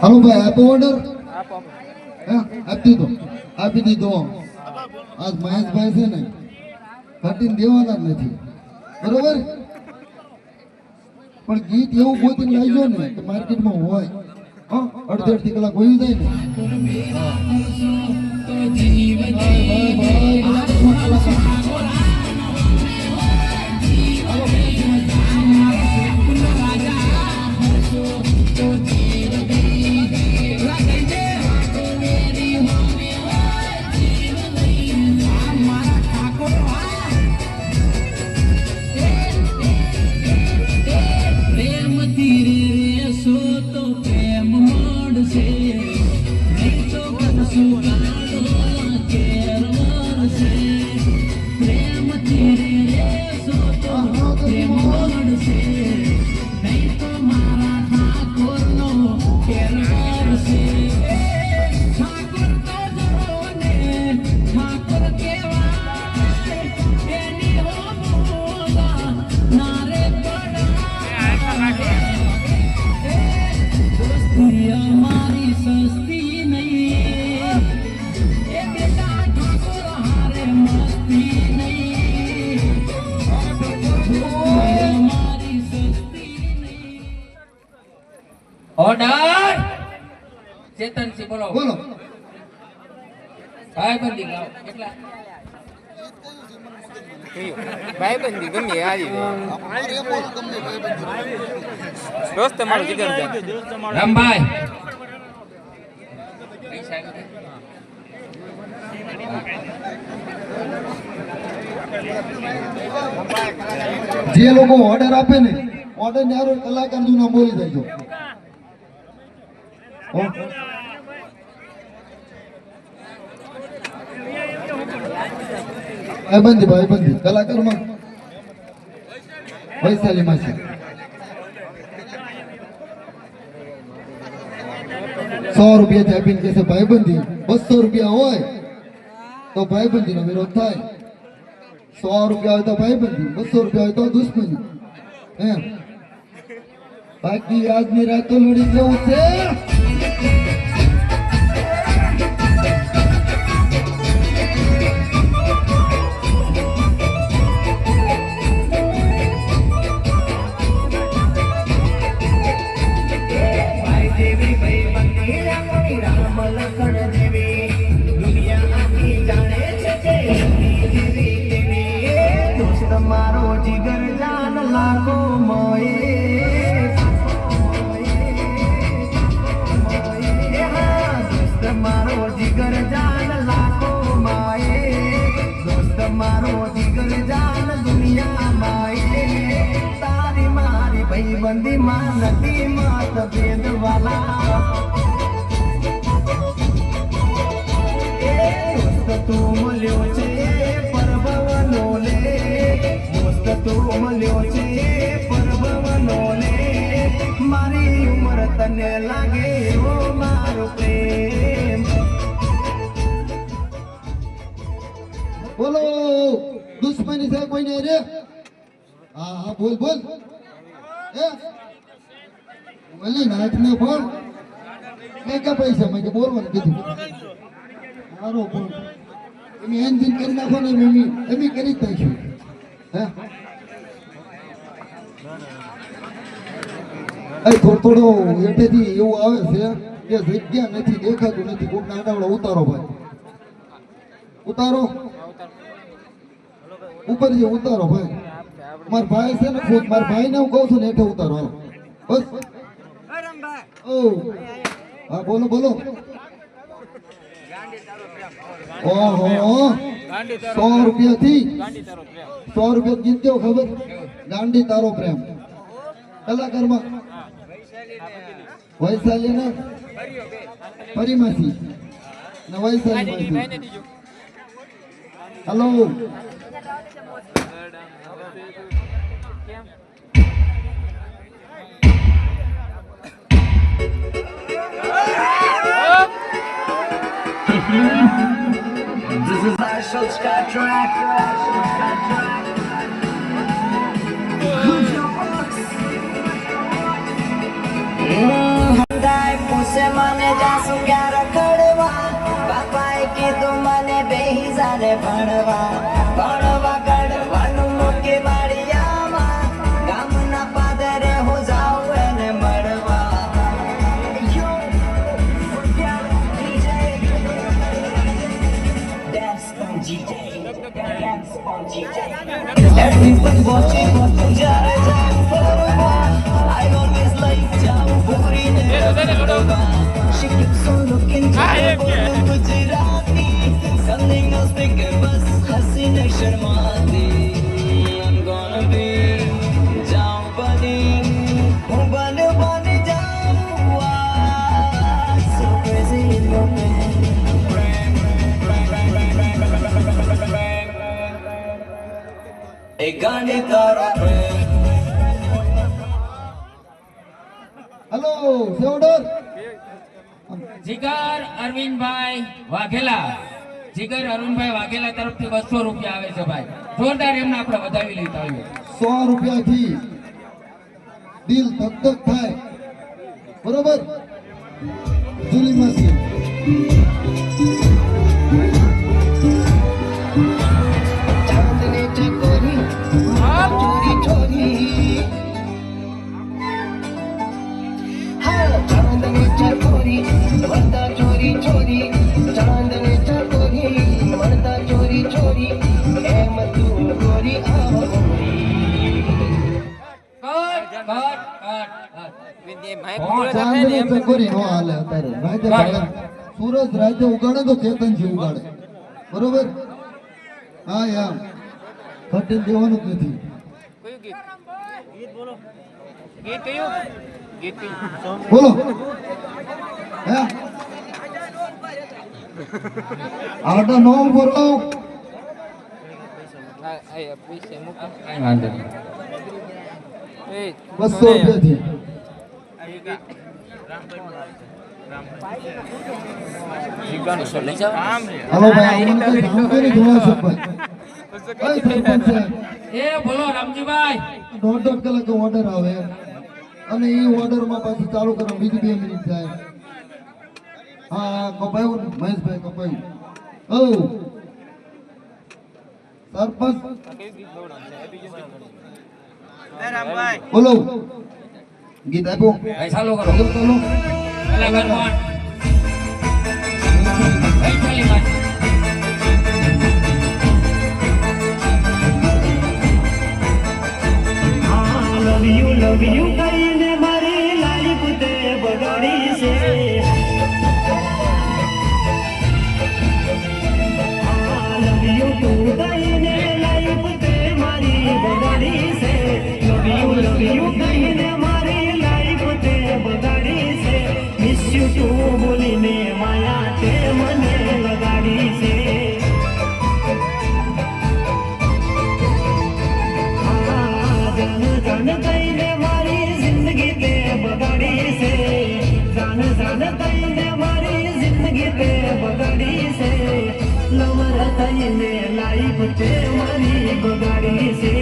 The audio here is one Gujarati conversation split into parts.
હાલો ભાઈ, આપો ઓર્ડર આપી દીધો આપી દીધો આજ મહેશભાઈ છે ને ઘટીને દેવાના જ નથી. બરોબર? પણ ગીત એવું ગોતીને લાવજો ને કે માર્કેટમાં હોય. અડધી અડધી કલાક હોય જાય ને. ઓર્ડર? ચેતનસિંહ બોલો. બોલો. ભાઈબંધી ગાઓ. કેટલા? ભાઈબંધી ગમે દોસ્ત જીગર રામભાઈ? જે લોકો ઓર્ડર આપે ને ઓર્ડર ને કલાકારનું બોલી દેજો? એ બંધી ભાઈ, બંધી. કલાકારમાં વૈશાલી માસી. સો રૂપિયા થી આપીને કહેશે, ભાઈબંધી, બસો રૂપિયા હોય તો ભાઈબંધી નો વિરોધ થાય. સો રૂપિયા હોય તો ભાઈબંધી, બસો રૂપિયા હોય તો દુશ્મની. એમ બાકી આજની રાતો લડી જવું છે. મારી ભાઈબંધી માં નથી મતભેદ વાલા તું મળ્યો છે પરભવનો લે. દોસ્ત તું મળ્યો છે પરભવનો લે. મારી ઉંમર તને લાગે એવો મારો પ્રેમ. બોલો, દુશ્મની છે કોઈ નહીં રે? હા હા, બોલ બોલ. વલી નાચ ને બોલ મેં કે પૈસા મેં કે બોલવાનું કીધું. સારો બોલ એમ એન્જિન કરી નાખો ને એમ એમ કરી દઈશું હે? થોડું થોડું હેઠેથી એવું આવે છે કે જગ્યા નથી, દેખાતું નથી. કોક નાડાવડો ઉતારો ભાઈ. ઉતારો. ઉપર જે ઉતારો ભાઈ. માર ભાઈ છે ને ખુદ, માર ભાઈ ને હું કહું છું ને એટલે ઉતારો. હાલો. બસ હા, બોલો બોલો. ઓહો સો રૂપિયા થી સો રૂપિયા કેવું ખબર? ગાંડી તારો પ્રેમ. કલાકારમાં. વૈશાલી ને પરિમાસી ને વૈશાલી માસી hello. This is Eichelskai track. પૂછે મને જાસુ ક્યાં રખડવા બાપાએ કીધું મને બેહી જાને ભણવા Everyone watching what you I always like Jam She keeps on looking Jam Borin Gujarati Something it was Hasina ગાંડી તારો હલો સેવડર જીગર અરવિંદભાઈ વાઘેલા. જીગર અરવિંદભાઈ વાઘેલા તરફથી બસો રૂપિયા આવે છે ભાઈ. જોરદાર એમને આપણે વધાવી લઈ તાળીઓ સો રૂપિયાથી દિલ ધક થાય. બરોબર? જુલી માસી ચોરી ચાંદ ચાંદને ચકોરી વરદા ચોરી ચોરી એમ તું ગોરી આવ ને નો સૂરજ રાતે ઉગાડે તો ચેતનજી ઉગાડે બરોબર હા યાર ઘટીને દેવાનું નથી કયું ગીત ગીત બોલો આટા નો બોલો બસો લઈ ભાઈ કામ કરી જોવા એ બોલો રામજીભાઈ. દોઢ દોઢ કલાક ઓર્ડર આવે. અને એ ઓર્ડરમાં પાછું ચાલુ કરો બીજી બે મિનિટ થાય. હા કપાયું મહેશભાઈ કપાયું. ઓ સરપંચ. બોલો. ગીત આપ્યો. ભાઈ ચાલુ કરો. ચાલો. ચાલો કલાકાર કોણ વૈશાલી બગાડી છે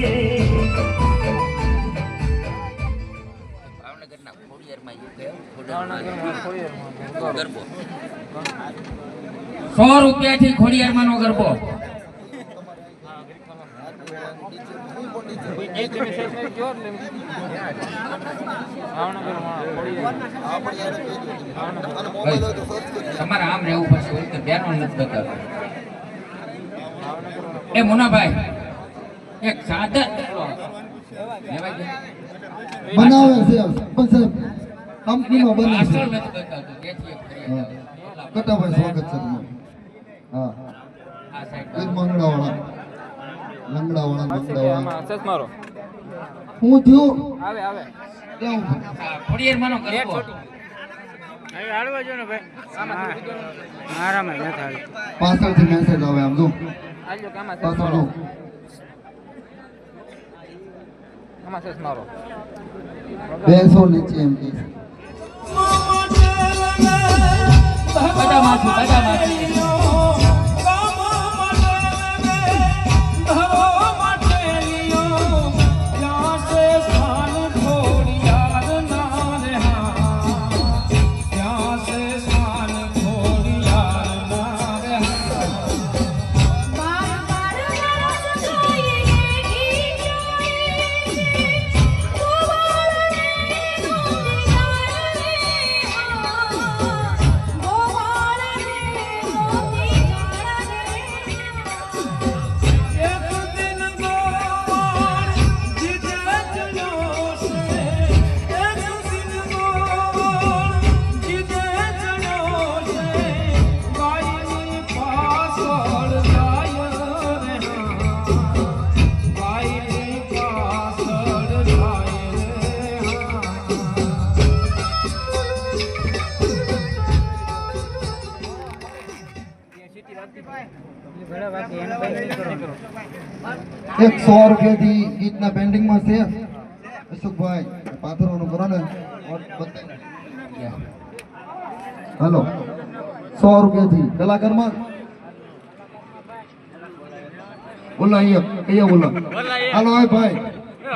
ભાવનગરના ખોડિયારમાં યુ ગરબો સો રૂપિયાથી ખોડિયારમાં નો ગરબો. તમારે આમ રહેવું પડશે બેનો નથી બતાવતા. એ મુનાભાઈ એક સાધન? બનાવે છે પણ સાહેબ કંપનીમાં બને છે. કટાભાઈ સ્વાગત છે તમારું. હા. આ સાઈડ એક મંગળાવાળા. લંગડાવાળા આમાં મારો. હું થયું? આવે આવે. કેવું આ ખોડિયારમાંનો નેટ ગરબો. છોટું. હવે હાલવા જો ને ભાઈ. આમાં આરામાં પાછળથી મેસેજ આવે આમ જો. પાછળ બેસો નીચે એમ કે બધા માથું બધા માથું એક સો રૂપિયાથી ગીતના પેન્ડિંગમાં છે. અશોકભાઈ પાથરોનું કરો ને હલો. સો રૂપિયાથી કલાકારમાં. ઓલા અહીંયા અહીંયા ઓલા હાલો હા ભાઈ.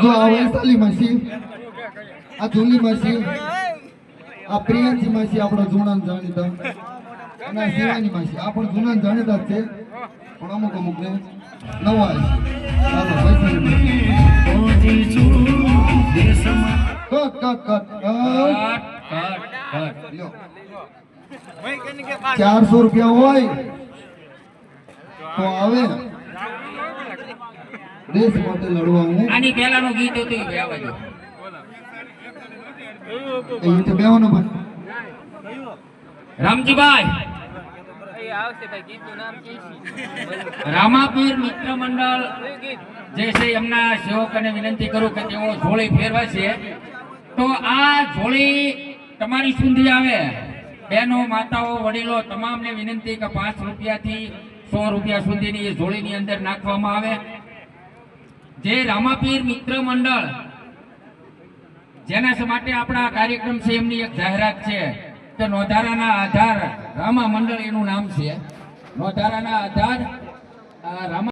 જો આ વૈશાલી માસી, આ જુલી માસી, આ પ્રિયાંશી માસી આપણા જૂના જાણીતા. અને શિવાની માસી આ પણ જૂના જાણીતા છે. પણ અમુક અમુક ને નવા છે. ચારસો રૂપિયા હોય તો આવે. દેશ માટે લડવા હું આની પહેલાનું ગીત હતું એ બેવાનો રામજીભાઈ એ આવશે ભાઈ ગીતનું નામ કે છે રામાપીર મિત્ર મંડળ જે છે એમના સેવકોને વિનંતી કરું કે તેઓ જોડી ફેરવા છે. તો આ ઝોળી તમારી સુધી આવે. બહેનો માતાઓ, વડીલો તમામને વિનંતી કે પાંચ રૂપિયાથી સો રૂપિયા સુધીની એ ઝોળીની અંદર નાખવામાં આવે. જે રામાપીર મિત્ર મંડળ, જેના માટે આપણા કાર્યક્રમ છે, એમની એક જાહેરાત છે. કે નોધારાના આધાર રામા મંડળ એનું નામ છે. નોધારાના આધાર રામા